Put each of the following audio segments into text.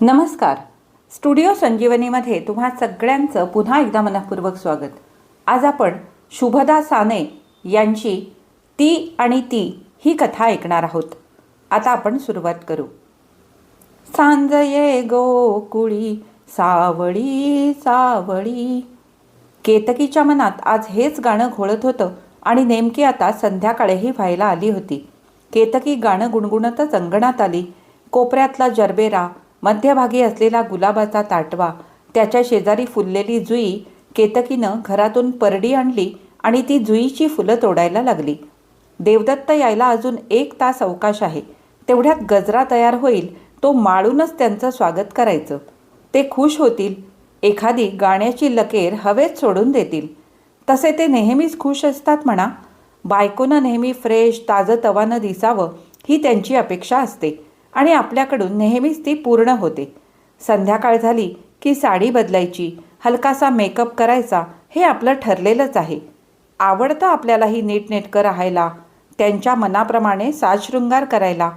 नमस्कार. स्टुडिओ संजीवनीमध्ये तुम्हा सगळ्यांचं पुन्हा एकदा मनपूर्वक स्वागत. आज आपण शुभदा साने यांची ती आणि ती ही कथा ऐकणार आहोत. आता आपण सुरुवात करू. सांजये गोकुळी सावळी सावळी. केतकीच्या मनात आज हेच गाणं घोळत होतं आणि नेमकी आता संध्याकाळही व्हायला आली होती. केतकी गाणं गुणगुणतच अंगणात आली. कोपऱ्यातला जरबेरा मध्यभागी असलेला गुलाबाचा ताटवा त्याच्या शेजारी फुललेली जुई केतकीनं घरातून परडी आणली आणि ती जुईची फुलं तोडायला लागली. देवदत्त यायला अजून एक तास अवकाश आहे. तेवढ्यात गजरा तयार होईल तो माळूनच त्यांचं स्वागत करायचं. ते खुश होतील एखादी गाण्याची लकेर हवेत सोडून देतील. तसे ते नेहमीच खुश असतात म्हणा. बायकोनं नेहमी फ्रेश ताजं तवानं दिसावं ही त्यांची अपेक्षा असते. आणि आपल्याकडून नेहमीच ती पूर्ण होते. संध्याकाळ झाली की साडी बदलायची हलकासा मेकअप करायचा हे आपलं ठरलेलंच आहे. आवडतं आपल्यालाही नीटनेटकं राहायला त्यांच्या मनाप्रमाणे साजशृंगार करायला.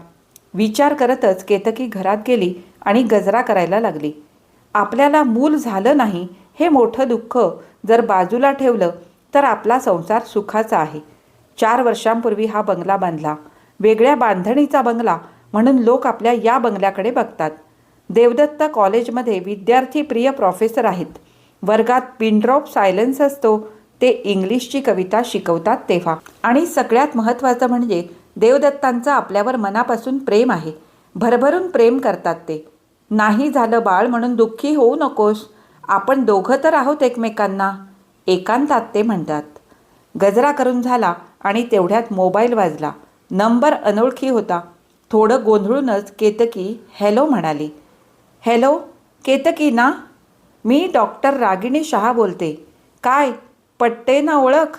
विचार करतच केतकी घरात गेली आणि गजरा करायला लागली. आपल्याला मूल झालं नाही हे मोठं दुःख जर बाजूला ठेवलं तर आपला संसार सुखाचा आहे. चार वर्षांपूर्वी हा बंगला बांधला. वेगळ्या बांधणीचा बंगला म्हणून लोक आपल्या या बंगल्याकडे बघतात. देवदत्त कॉलेजमध्ये विद्यार्थी प्रिय प्रोफेसर आहेत. वर्गात पिनड्रॉप सायलेन्स असतो ते इंग्लिशची कविता शिकवतात तेव्हा. आणि सगळ्यात महत्त्वाचं म्हणजे देवदत्तांचं आपल्यावर मनापासून प्रेम आहे. भरभरून प्रेम करतात ते. नाही झालं बाळ म्हणून दुःखी होऊ नकोस. आपण दोघं तर आहोत एकमेकांना. एकांतात ते म्हणतात. गजरा करून झाला आणि तेवढ्यात मोबाईल वाजला. नंबर अनोळखी होता. थोडं गोंधळूनच केतकी हॅलो म्हणाली. हॅलो केतकी ना? मी डॉक्टर रागिणी शहा बोलते. काय पट्टे ना ओळख?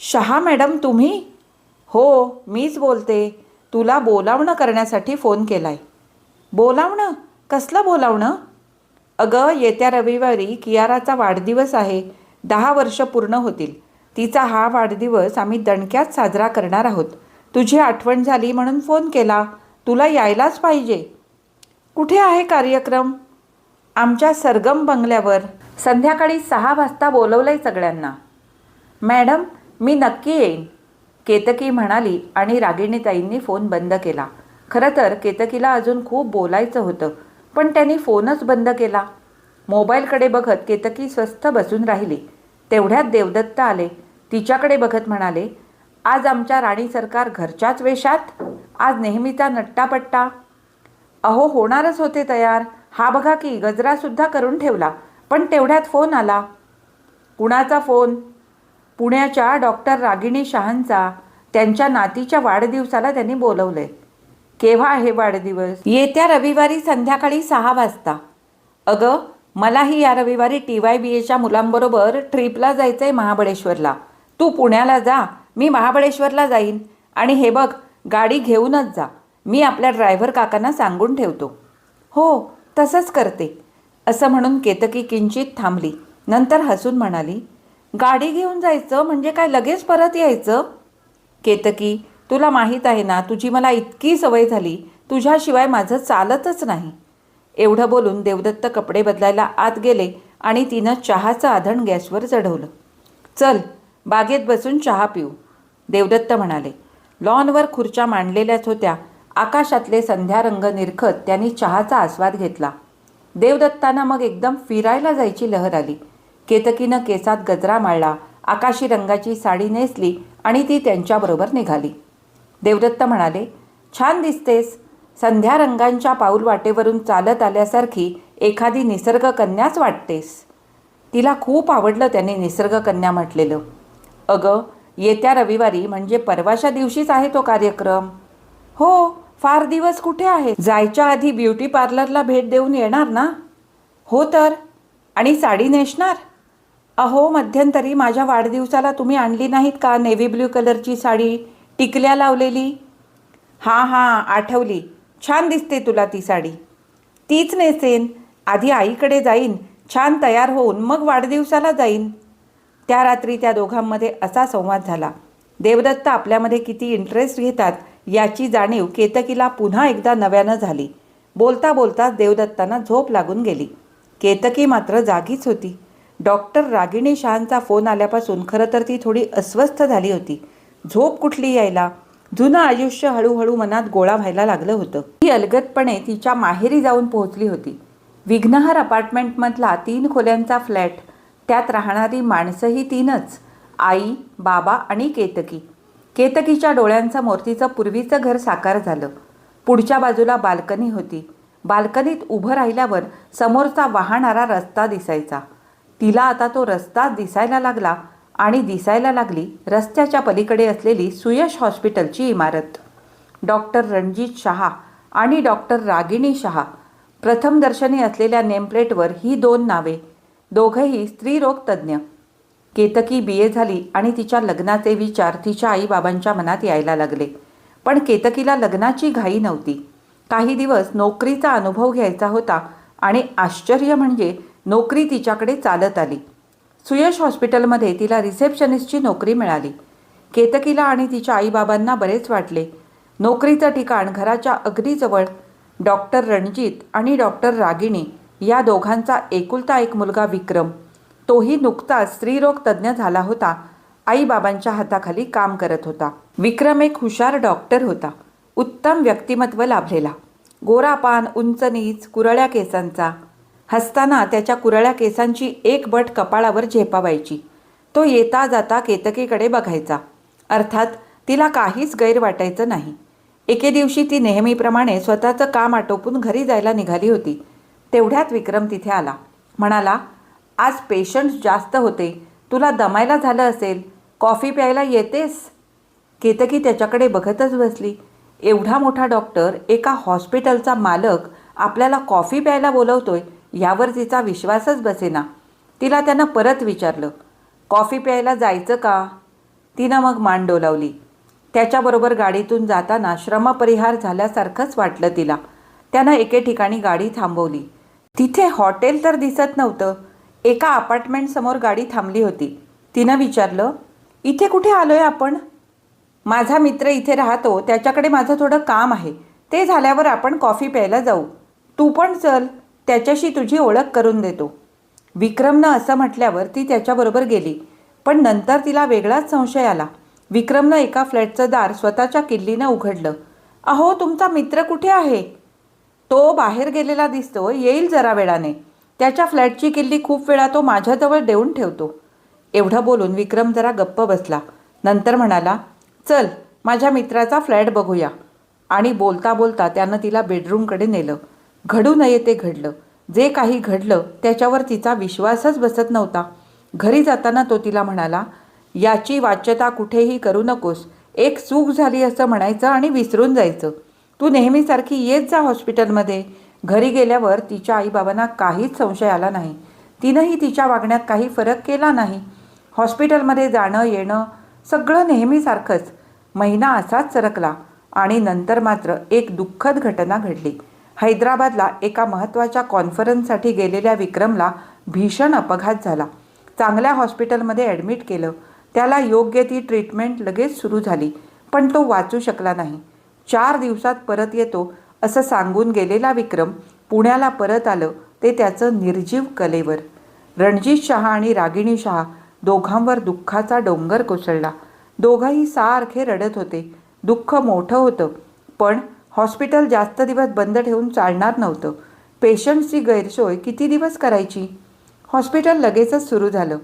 शहा मॅडम तुम्ही? हो मीच बोलते. तुला बोलावणं करण्यासाठी फोन केला आहे बोलावणं? कसलं बोलावणं? अगं येत्या रविवारी कियाराचा वाढदिवस आहे. दहा वर्ष पूर्ण होतील. तिचा हा वाढदिवस आम्ही दणक्यात साजरा करणार आहोत. तुझी आठवण झाली म्हणून फोन केला. तुला यायलाच पाहिजे. कुठे आहे कार्यक्रम? आमच्या सरगम बंगल्यावर. संध्याकाळी सहा वाजता बोलवलं आहे सगळ्यांना. मॅडम मी नक्की येईन. केतकी म्हणाली आणि रागिणीताईंनी फोन बंद केला. खरं तर केतकीला अजून खूप बोलायचं होतं पण त्यांनी फोनच बंद केला. मोबाईलकडे बघत केतकी स्वस्थ बसून राहिली. तेवढ्यात देवदत्त आले. तिच्याकडे बघत म्हणाले आज आमच्या राणी सरकार घरच्याच वेशात. आज नेहमीचा नट्टापट्टा. अहो होणारच होते तयार. हा बघा की गजरासुद्धा करून ठेवला पण तेवढ्यात फोन आला. कुणाचा फोन? पुण्याच्या डॉक्टर रागिणी शहांचा. त्यांच्या नातीच्या वाढदिवसाला त्यांनी बोलवले केव्हा आहे वाढदिवस? येत्या रविवारी संध्याकाळी सहा वाजता. अगं मलाही या रविवारी टी वाय बी एच्या मुलांबरोबर ट्रिपला जायचं आहे महाबळेश्वरला. तू पुण्याला जा. मी महाबळेश्वरला जाईन. आणि हे बघ गाडी घेऊनच जा. मी आपल्या ड्रायव्हर काकांना सांगून ठेवतो. हो तसंच करते. असं म्हणून केतकी किंचित थांबली. नंतर हसून म्हणाली गाडी घेऊन जायचं म्हणजे काय लगेच परत यायचं? केतकी तुला माहीत आहे ना तुझी मला इतकी सवय झाली. तुझ्याशिवाय माझं चालतच नाही. एवढं बोलून देवदत्त कपडे बदलायला आत गेले आणि तिनं चहाचं आधण गॅसवर चढवलं. चल बागेत बसून चहा पिऊ. देवदत्त म्हणाले लॉनवर खुर्च्या मांडलेल्याच होत्या. आकाशातले संध्यारंग निरखत त्यांनी चहाचा आस्वाद घेतला. देवदत्तांना मग एकदम फिरायला जायची लहर आली. केतकीनं केसात गजरा माळला आकाशी रंगाची साडी नेसली आणि ती त्यांच्याबरोबर निघाली. देवदत्त म्हणाले छान दिसतेस. संध्या रंगांच्या पाऊल वाटेवरून चालत आल्यासारखी एखादी निसर्गकन्याच वाटतेस. तिला खूप आवडलं त्याने निसर्गकन्या म्हटलेलं. अगं येत्या रविवारी म्हणजे परवाच्या दिवशीच आहे तो कार्यक्रम. हो फार दिवस कुठे आहे? जायच्या आधी ब्युटी पार्लरला भेट देऊन येणार ना? हो तर. आणि साडी नेसणार? अहो मध्यंतरी माझ्या वाढदिवसाला तुम्ही आणली नाहीत का नेव्ही ब्ल्यू कलरची साडी? टिकल्या लावलेली? हां हां आठवली. छान दिसते तुला ती साडी. तीच नेसेन. आधी आईकडे जाईन. छान तयार होऊन मग वाढदिवसाला जाईन. त्या रात्री त्या दोघांमध्ये असा संवाद झाला. देवदत्त आपल्यामध्ये किती इंटरेस्ट घेतात याची जाणीव केतकीला पुन्हा एकदा नव्यानं झाली. बोलता बोलता देवदत्तांना झोप लागून गेली. केतकी मात्र जागीच होती. डॉक्टर रागिणी शहांचा फोन आल्यापासून खरं तर ती थोडी अस्वस्थ झाली होती. झोप कुठली यायला? जुनं आयुष्य हळूहळू मनात गोळा व्हायला लागलं होतं. ती अलगदपणे तिच्या माहेरी जाऊन पोहोचली होती. विघ्नहर अपार्टमेंटमधला तीन खोल्यांचा फ्लॅट त्यात राहणारी माणसंही तीनच आई बाबा आणि केतकी. केतकीच्या डोळ्यांचा मूर्तीचं पूर्वीचं घर साकार झालं. पुढच्या बाजूला बाल्कनी होती. बाल्कनीत उभं राहिल्यावर समोरचा वाहणारा रस्ता दिसायचा. तिला आता तो रस्ता दिसायला लागला आणि दिसायला लागली रस्त्याच्या पलीकडे असलेली सुयश हॉस्पिटलची इमारत. डॉक्टर रणजित शहा आणि डॉक्टर रागिणी शहा. प्रथमदर्शनी असलेल्या नेमप्लेटवर ही दोन नावे दोघंही स्त्रीरोग तज्ज्ञ केतकी बी ए झाली आणि तिच्या लग्नाचे विचार तिच्या आईबाबांच्या मनात यायला लागले. पण केतकीला लग्नाची घाई नव्हती. काही दिवस नोकरीचा अनुभव घ्यायचा होता आणि आश्चर्य म्हणजे नोकरी तिच्याकडे चालत आली. सुयश हॉस्पिटलमध्ये तिला रिसेप्शनिस्टची नोकरी मिळाली. केतकीला आणि तिच्या आईबाबांना बरेच वाटले. नोकरीचं ठिकाण घराच्या अगदी जवळ डॉक्टर रणजित आणि डॉक्टर रागिणी या दोघांचा एकुलता एक मुलगा विक्रम. तोही नुकताच स्त्रीरोग तज्ज्ञ झाला होता. आईबाबांच्या हाताखाली काम करत होता. विक्रम एक हुशार डॉक्टर होता. उत्तम व्यक्तिमत्व लाभलेला. गोरापान उंच नीच कुरळ्या केसांचा. हसताना त्याच्या कुरळ्या केसांची एक बट कपाळावर झेपावायची. तो येता जाता केतकीकडे बघायचा. अर्थात तिला काहीच गैर वाटायचं नाही. एके दिवशी ती नेहमीप्रमाणे स्वतःचं काम आटोपून घरी जायला निघाली होती. तेवढ्यात विक्रम तिथे आला. म्हणाला आज पेशंट्स जास्त होते. तुला दमायला झालं असेल. कॉफी प्यायला येतेस? केतकी त्याच्याकडे बघतच बसली. एवढा मोठा डॉक्टर एका हॉस्पिटलचा मालक आपल्याला कॉफी प्यायला बोलवतोय यावर तिचा विश्वासच बसेना. तिला त्यानं परत विचारलं कॉफी प्यायला जायचं का? तिनं मग मान डोलावली. त्याच्याबरोबर गाडीतून जाताना श्रमपरिहार झाल्यासारखंच वाटलं तिला. त्यानं एके ठिकाणी गाडी थांबवली. तिथे हॉटेल तर दिसत नव्हतं. एका अपार्टमेंटसमोर गाडी थांबली होती. तिनं विचारलं इथे कुठे आलोय आपण? माझा मित्र इथे राहतो. त्याच्याकडे माझं थोडं काम आहे. ते झाल्यावर आपण कॉफी प्यायला जाऊ. तू पण चल. त्याच्याशी तुझी ओळख करून देतो. विक्रमनं असं म्हटल्यावर ती त्याच्याबरोबर गेली. पण नंतर तिला वेगळाच संशय आला. विक्रमनं एका फ्लॅटचं दार स्वतःच्या किल्लीनं उघडलं. अहो तुमचा मित्र कुठे आहे? तो बाहेर गेलेला दिसतो येईल जरा वेळाने. त्याच्या फ्लॅटची किल्ली खूप वेळा तो माझ्याजवळ देऊन ठेवतो. एवढं बोलून विक्रम जरा गप्प बसला. नंतर म्हणाला चल माझ्या मित्राचा फ्लॅट बघूया. आणि बोलता बोलता त्यानं तिला बेडरूमकडे नेलं. घडू नये ते घडलं. जे काही घडलं त्याच्यावर तिचा विश्वासच बसत नव्हता. घरी जाताना तो तिला म्हणाला याची वाच्यता कुठेही करू नकोस. एक चूक झाली असं म्हणायचं आणि विसरून जायचं. तू नेहमीसारखी येत जा हॉस्पिटलमध्ये. घरी गेल्यावर तिच्या आईबाबांना काहीच संशय आला नाही. तिनंही तिच्या वागण्यात काही फरक केला नाही. हॉस्पिटलमध्ये जाणं येणं सगळं नेहमीसारखंच महिना असाच सरकला आणि नंतर मात्र एक दुःखद घटना घडली. हैदराबादला एका महत्त्वाच्या कॉन्फरन्ससाठी गेलेल्या विक्रमला भीषण अपघात झाला. चांगल्या हॉस्पिटलमध्ये ॲडमिट केलं. त्याला योग्य ती ट्रीटमेंट लगेच सुरू झाली पण तो वाचू शकला नाही. चार दिवसात परत येतो असं सांगून गेलेला विक्रम पुण्याला परत आलं ते त्याचं निर्जीव कलेवर. रणजित शहा आणि रागिणी शहा दोघांवर दुःखाचा डोंगर कोसळला. दोघंही सारखे रडत होते. दुःख मोठं होतं पण हॉस्पिटल जास्त दिवस बंद ठेवून चालणार नव्हतं. पेशंट्सची गैरसोय किती दिवस करायची? हॉस्पिटल लगेचच सुरू झालं.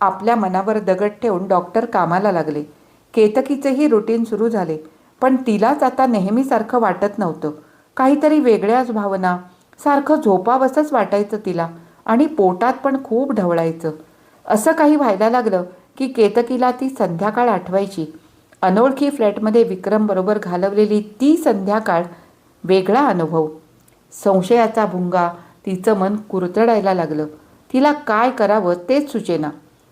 आपल्या मनावर दगड ठेवून डॉक्टर कामाला लागले. केतकीचेही रुटीन सुरू झाले. पण तिलाच आता नेहमीसारखं वाटत नव्हतं. काहीतरी वेगळ्याच भावना सारखं झोपावसंच वाटायचं तिला आणि पोटात पण खूप ढवळायचं. असं काही व्हायला लागलं की केतकीला ती संध्याकाळ आठवायची. अनोळखी फ्लॅटमध्ये विक्रमबरोबर घालवलेली ती संध्याकाळ वेगळा अनुभव. संशयाचा भुंगा तिचं मन कुरतडायला लागलं. तिला काय करावं तेच सुचेना.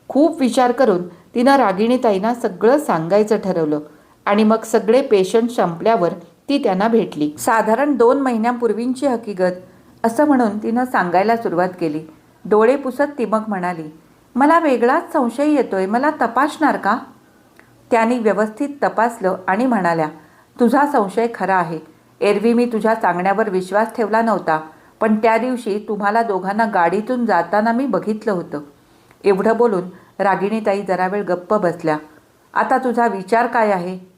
खूप विचार करून तिनं रागिणीताईंना सगळं सांगायचं ठरवलं. आणि मग सगळे पेशंट संपल्यावर ती त्यांना भेटली. साधारण दोन महिन्यांपूर्वींची हकीकत असं म्हणून तिनं सांगायला सुरुवात केली. डोळे पुसत ती मग म्हणाली मला वेगळाच संशय येतोय मला तपासणार का? त्यांनी व्यवस्थित तपासलं आणि म्हणाल्या तुझा संशय खरा आहे. एरवी मी तुझ्या सांगण्यावर विश्वास ठेवला नव्हता पण त्या दिवशी तुम्हाला दोघांना गाडीतून जाताना मी बघितलं होतं. एवढं बोलून रागिणीताई जरा वेळ गप्प बसल्या. आता तुझा विचार काय आहे?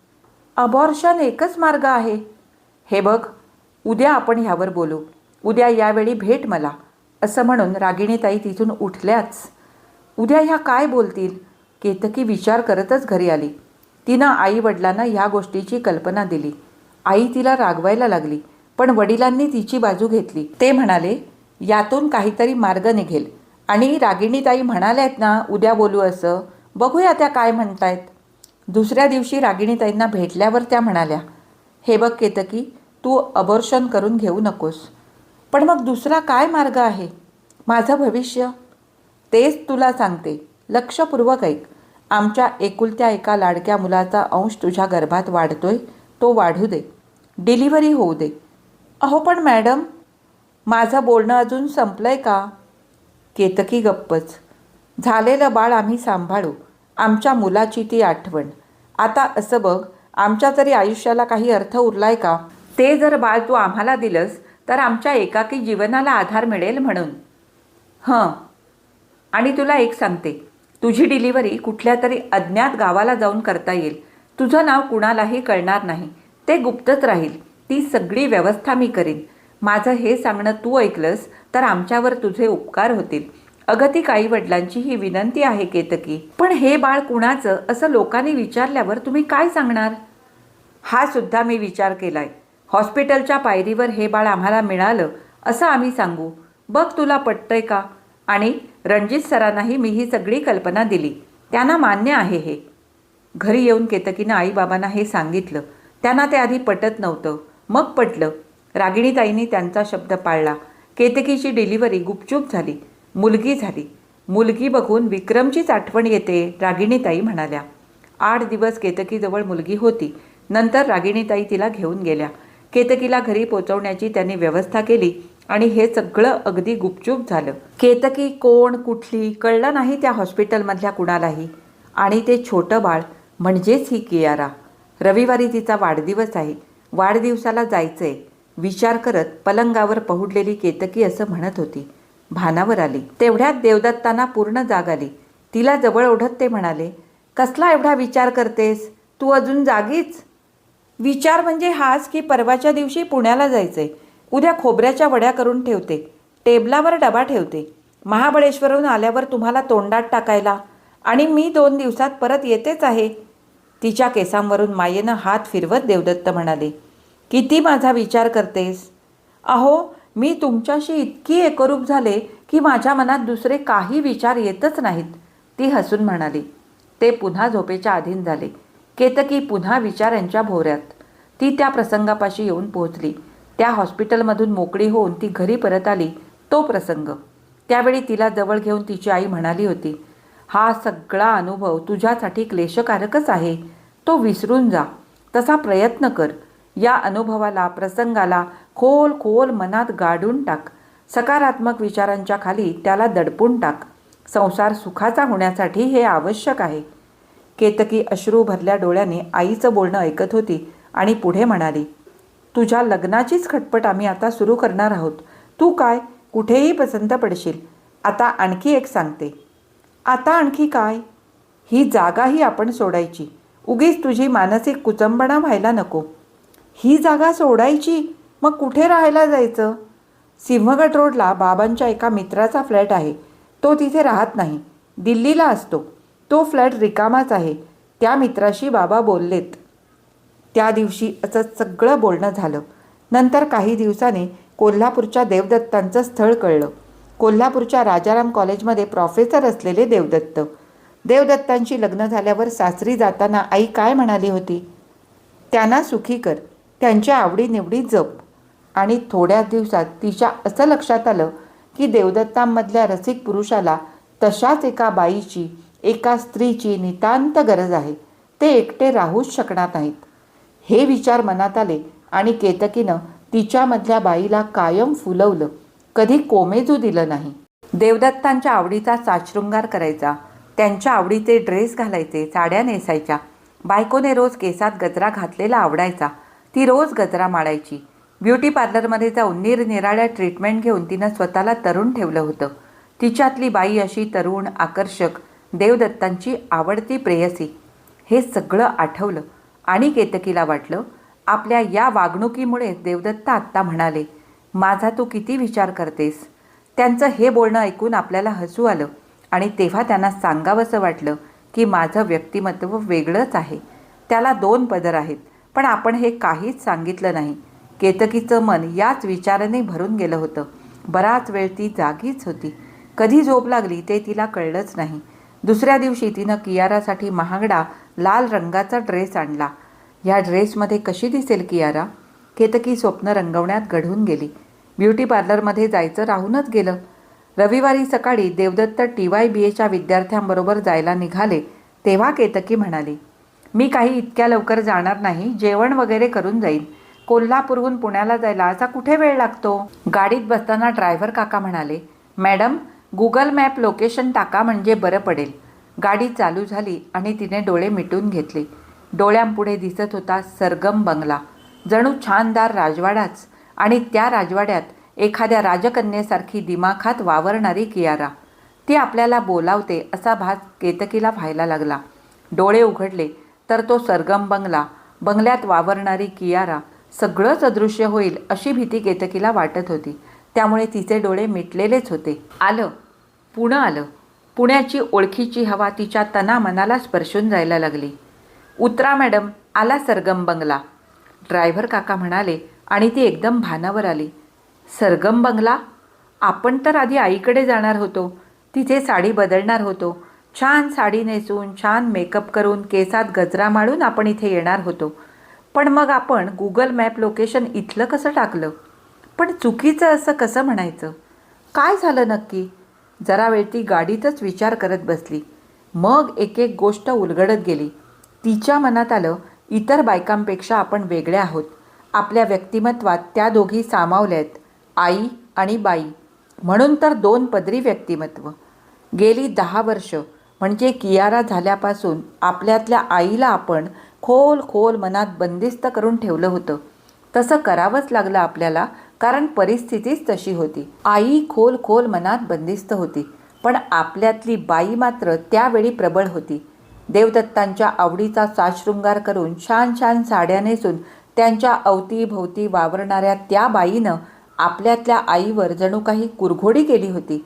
अबॉर्शन एकच मार्ग आहे. हे बघ उद्या आपण ह्यावर बोलू. उद्या यावेळी भेट मला असं म्हणून रागिणीताई तिथून उठल्याच. उद्या ह्या काय बोलतील? केतकी विचार करतच घरी आली. तिनं आई वडिलांना ह्या गोष्टीची कल्पना दिली. आई तिला रागवायला लागली पण वडिलांनी तिची बाजू घेतली. ते म्हणाले यातून काहीतरी मार्ग निघेल. आणि रागिणीताई म्हणाल्यात ना उद्या बोलू असं. बघूया त्या काय म्हणतायत. दुसऱ्या दिवशी रागिणीताईंना भेटल्यावर त्या म्हणाल्या हे बघ केतकी तू अबॉर्शन करून घेऊ नकोस. पण मग दुसरा काय मार्ग आहे? माझं भविष्य? तेच तुला सांगते. लक्षपूर्वक ऐक. आमच्या एकुलत्या एका लाडक्या मुलाचा अंश तुझ्या गर्भात वाढतोय तो वाढू दे. डिलिव्हरी होऊ दे. अहो पण मॅडम माझं बोलणं अजून संपलं आहे का? केतकी गप्पच. झालेलं बाळ आम्ही सांभाळू. आमच्या मुलाची ती आठवण. आता असं बघ आमच्या तरी आयुष्याला काही अर्थ उरलाय का? ते जर बाळ तू आम्हाला दिलंस तर आमच्या एकाकी जीवनाला आधार मिळेल म्हणून. हं. आणि तुला एक सांगते. तुझी डिलिव्हरी कुठल्या तरी अज्ञात गावाला जाऊन करता येईल. तुझं नाव कुणालाही कळणार नाही. ते गुप्तच राहील. ती सगळी व्यवस्था मी करीन. माझं हे सांगणं तू ऐकलंस तर आमच्यावर तुझे उपकार होतील. अगतिक आई वडिलांची ही विनंती आहे केतकी. पण हे बाळ कुणाचं असं लोकांनी विचारल्यावर तुम्ही काय सांगणार? हा सुद्धा मी विचार केलाय. हॉस्पिटलच्या पायरीवर हे बाळ आम्हाला मिळालं असं आम्ही सांगू. बघ तुला पटतंय का? आणि रणजित सरांनाही मी ही सगळी कल्पना दिली. त्यांना मान्य आहे हे. घरी येऊन केतकीनं आईबाबांना हे सांगितलं. त्यांना ते आधी पटत नव्हतं. मग पटलं. रागिणीताईंनी त्यांचा शब्द पाळला. केतकीची डिलिव्हरी गुपचूप झाली. मुलगी झाली. मुलगी बघून विक्रमचीच आठवण येते रागिणीताई म्हणाल्या. आठ दिवस केतकीजवळ मुलगी होती. नंतर रागिणीताई तिला घेऊन गेल्या. केतकीला घरी पोचवण्याची त्यांनी व्यवस्था केली आणि हे सगळं अगदी गुपचूप झालं. केतकी कोण कुठली कळलं नाही त्या हॉस्पिटलमधल्या कुणालाही. आणि ते छोटं बाळ म्हणजेच ही कियारा. रविवारी तिचा वाढदिवस आहे. वाढदिवसाला जायचंय. विचार करत पलंगावर पहुडलेली केतकी असं म्हणत होती. भानावर आली. तेवढ्यात देवदत्तांना पूर्ण जाग आली. तिला जवळ ओढत ते म्हणाले कसला एवढा विचार करतेस? तू अजून जागीच? विचार म्हणजे हाच की परवाच्या दिवशी पुण्याला जायचंय. उद्या खोबऱ्याच्या वड्या करून ठेवते. टेबलावर डबा ठेवते. महाबळेश्वरहून आल्यावर तुम्हाला तोंडात टाकायला. आणि मी दोन दिवसात परत येतेच आहे. तिच्या केसांवरून मायेनं हात फिरवत देवदत्त म्हणाले किती माझा विचार करतेस? अहो मी तुमच्याशी इतकी एकरूप झाले की माझ्या मनात दुसरे काही विचार येतच नाहीत. ती हसून म्हणाली. ते पुन्हा झोपेच्या अधीन झाले. केतकी पुन्हा विचारांच्या भोवऱ्यात. ती त्या प्रसंगापाशी येऊन पोहोचली. त्या हॉस्पिटलमधून मोकळी होऊन ती घरी परत आली. तो प्रसंग. त्यावेळी तिला जवळ घेऊन तिची आई म्हणाली होती हा सगळा अनुभव तुझ्यासाठी क्लेशकारकच आहे. तो विसरून जा. तसा प्रयत्न कर. या अनुभवाला प्रसंगाला खोल खोल मनात गाडून टाक. सकारात्मक विचारांच्या खाली त्याला दडपून टाक. संसार सुखाचा होण्यासाठी हे आवश्यक आहे. केतकी अश्रू भरल्या डोळ्याने आईचं बोलणं ऐकत होती आणि पुढे म्हणाली तुझ्या लग्नाचीच खटपट आम्ही आता सुरू करणार आहोत. तू काय? कुठेही पसंत पडशील. आता आणखी एक सांगते. आता आणखी काय? ही जागाही आपण सोडायची. उगीच तुझी मानसिक कुचंबणा व्हायला नको. ही जागा सोडायची? मग कुठे राहायला जायचं? सिंहगड रोडला बाबांच्या एका मित्राचा फ्लॅट आहे. तो तिथे राहत नाही. दिल्लीला असतो. तो फ्लॅट रिकामाच आहे. त्या मित्राशी बाबा बोललेत. त्या दिवशी असं सगळं बोलणं झालं. नंतर काही दिवसांनी कोल्हापूरच्या देवदत्तांचं स्थळ कळलं. कोल्हापूरच्या राजाराम कॉलेजमध्ये प्रोफेसर असलेले देवदत्त. देवदत्तांशी लग्न झाल्यावर सासरी जाताना आई काय म्हणाली होती? त्यांना सुखी कर. त्यांच्या आवडीनिवडी जप. आणि थोड्याच दिवसात तिच्या असं लक्षात आलं की देवदत्तांमधल्या रसिक पुरुषाला तशाच एका बाईची एका स्त्रीची नितांत गरज आहे. ते एकटे राहूच शकणार नाहीत. हे विचार मनात आले आणि केतकीनं तिच्यामधल्या बाईला कायम फुलवलं. कधी कोमेजू दिलं नाही. देवदत्तांच्या आवडीचा साशृंगार करायचा. त्यांच्या आवडीचे ड्रेस घालायचे साड्या नेसायच्या. बायकोने रोज केसात गजरा घातलेला आवडायचा. ती रोज गजरा माळायची ब्युटी पार्लरमध्ये जाऊन निरनिराळ्या ट्रीटमेंट घेऊन तिनं स्वतःला तरुण ठेवलं होतं. तिच्यातली बाई अशी तरुण आकर्षक देवदत्तांची आवडती प्रेयसी. हे सगळं आठवलं आणि केतकीला वाटलं आपल्या या वागणुकीमुळे देवदत्त आत्ता म्हणाले माझा तू किती विचार करतेस? त्यांचं हे बोलणं ऐकून आपल्याला हसू आलं आणि तेव्हा त्यांना सांगावंसं वाटलं की माझं व्यक्तिमत्व वेगळंच आहे. त्याला दोन पदर आहेत पण आपण हे काहीच सांगितलं नाही. केतकीचं मन याच विचाराने भरून गेलं होतं. बराच वेळ ती जागीच होती. कधी झोप लागली ते तिला कळलंच नाही. दुसऱ्या दिवशी तिनं कियारासाठी महागडा लाल रंगाचा ड्रेस आणला. ह्या ड्रेसमध्ये कशी दिसेल कियारा? केतकी स्वप्न रंगवण्यात घडून गेली. ब्युटी पार्लरमध्ये जायचं राहूनच गेलं. रविवारी सकाळी देवदत्त टी वाय बी एच्या विद्यार्थ्यांबरोबर जायला निघाले तेव्हा केतकी म्हणाली मी काही इतक्या लवकर जाणार नाही जेवण वगैरे करून जाईन. कोल्हापूरहून पुण्याला जायला असा कुठे वेळ लागतो? गाडीत बसताना ड्रायव्हर काका म्हणाले मॅडम गुगल मॅप लोकेशन टाका म्हणजे बरं पडेल. गाडी चालू झाली आणि तिने डोळे मिटून घेतले. डोळ्यांपुढे दिसत होता सरगम बंगला. जणू छानदार राजवाडाच आणि त्या राजवाड्यात एखाद्या राजकन्येसारखी दिमाखात वावरणारी कियारा. ती आपल्याला बोलावते असा भास केतकीला व्हायला लागला. डोळे उघडले तर तो सरगम बंगला बंगल्यात वावरणारी कियारा सगळंच अदृश्य होईल अशी भीती केतकीला वाटत होती. त्यामुळे तिचे डोळे मिटलेलेच होते. आलं. पुणं आलं. पुण्याची ओळखीची हवा तिच्या तना मनाला स्पर्शून जायला लागली. उतरा मॅडम. आला सरगम बंगला. ड्रायव्हर काका म्हणाले आणि ती एकदम भानावर आली. सरगम बंगला? आपण तर आधी आईकडे जाणार होतो. तिथे साडी बदलणार होतो. छान साडी नेसून छान मेकअप करून केसात गजरा माळून आपण इथे येणार होतो. पण मग आपण गुगल मॅप लोकेशन इथलं कसं टाकलं? पण चुकीचं असं कसं म्हणायचं? काय झालं नक्की? जरा वेळ ती गाडीतच विचार करत बसली. मग एक एक गोष्ट उलगडत गेली. तिच्या मनात आलं इतर बायकांपेक्षा आपण वेगळ्या आहोत. आपल्या व्यक्तिमत्वात त्या दोघी सामावल्या आहेत आई आणि बाई. म्हणून तर दोन पदरी व्यक्तिमत्व. गेली दहा वर्ष. म्हणजे कियारा झाल्यापासून आपल्यातल्या आईला आपण खोल खोल मनात बंदिस्त करून ठेवलं होतं. तसं करावंच लागलं आपल्याला कारण परिस्थितीच तशी होती. आई खोल खोल मनात बंदिस्त होती पण आपल्यातली बाई मात्र त्यावेळी प्रबळ होती. देवदत्तांच्या आवडीचा साशृंगार करून छान छान साड्या नेसून त्यांच्या अवतीभोवती वावरणाऱ्या त्या बाईनं आपल्यातल्या आईवर जणू काही कुरघोडी केली होती.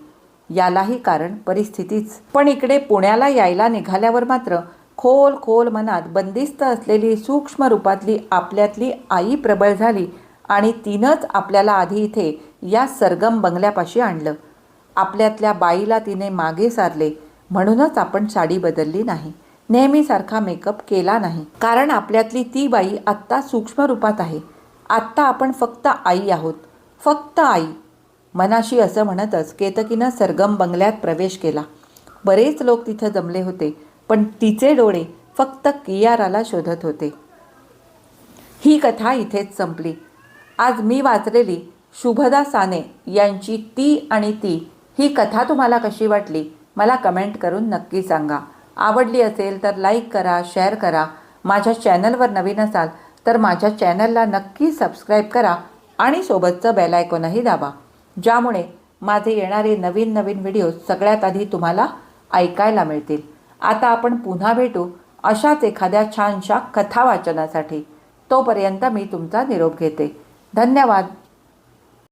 यालाही कारण परिस्थितीच. पण इकडे पुण्याला यायला निघाल्यावर मात्र खोल खोल मनात बंदिस्त असलेली सूक्ष्म रूपातली आपल्यातली आई प्रबळ झाली आणि तिनंच आपल्याला आधी इथे या सरगम बंगल्यापाशी आणलं. आपल्यातल्या बाईला तिने मागे सारले म्हणूनच आपण साडी बदलली नाही. नेहमीसारखा मेकअप केला नाही. कारण आपल्यातली ती बाई आत्ता सूक्ष्म रूपात आहे. आत्ता आपण फक्त आई आहोत. फक्त आई. मनाशी असं म्हणतच केतकीनं सरगम बंगल्यात प्रवेश केला. बरेच लोक तिथं जमले होते. पण तिचे डोळे फक्त कियाराला शोधत होते. ही कथा इथेच संपली. आज मी वाचलेली शुभदा साने यांची ती आणि ती ही कथा तुम्हाला कशी वाटली? मला कमेंट करून नक्की सांगा. आवडली असेल तर लाईक करा शेअर करा. माझ्या चॅनलवर नवीन असाल तर माझ्या चॅनलला नक्की सबस्क्राईब करा आणि सोबतचं बेल आयकॉनही दाबा. ज्यामुळे माझे येणारे नवीन नवीन व्हिडिओ सगळ्यात आधी तुम्हाला ऐकायला मिळतील. आता आपण पुन्हा भेटू अशाच एखाद्या छानशा कथा वाचनासाठी. तोपर्यंत मी तुमचा निरोप घेते. धन्यवाद.